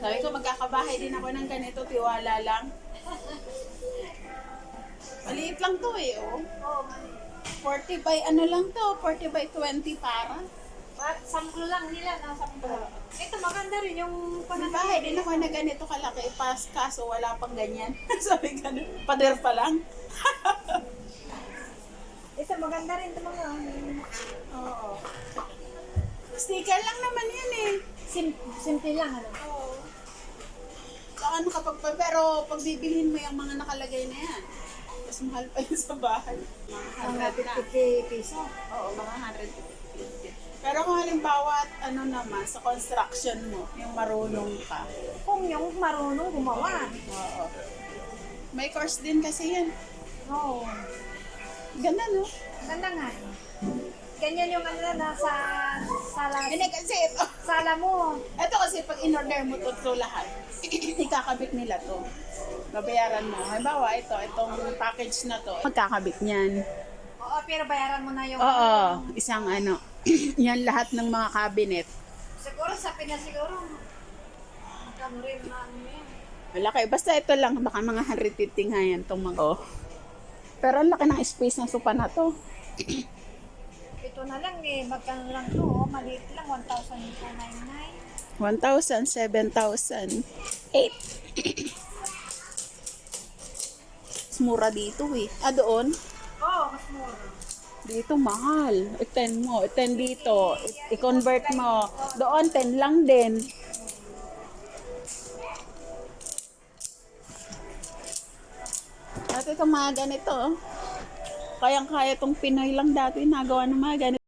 Nagbabahay din ako ng ganito, tiwala lang. Maliit lang to eh, oh. Oo, mali. 40 by ano lang to, 40 by 20 para. Samplo lang nila, na samplo. Ito maganda rin yung Nagbahay din ako na ganito kalaki, pas kaso wala pang ganyan. Sabi ganun, pader pa lang. Ito maganda rin ito mga Oo. Sticker lang naman yan eh. sim simple lang ano. Ano kapag pa, pero pag bibilhin mo yung mga nakalagay na yan, mas mahal pa yun sa bahay. Mga Mga 100 na. 50 piso. Oo, mga 150. Pero kung halimbawa, ano naman, sa construction mo, yung marunong ka. Kung yung marunong gumawa. Oo. May course din kasi yan. Oo. Ganda, no? Ganda nga. Ganyan yung ano na sa sala, Hindi kasi ito. sala mo. Ito kasi pag in-order mo to, to lahat, ikakabit nila to. Babayaran mo. Halimbawa, ito, itong package na to. Magkakabit niyan. Oo, pero bayaran mo na yung... Oo, isang ano. yan lahat ng mga cabinet. Siguro sa Pinas siguro. Magkano rin na ano yan. Malaki. Basta ito lang, baka mga 150 nga yan itong mga... Oh. Pero ang laki ng space ng sopa na to. Ito na lang eh, magkano lang to, oh, maliit lang, 1,299. 1,000, 7,000, 8. Mas mura dito eh. Ah, doon? Oo, oh, mas mura. Dito mahal. I-10 mo. I-10 dito. I-convert mo. Doon, 10 lang din. Dati itong mga ganito. Kayang-kaya itong Pinoy lang dati nagawa ng mga ganito.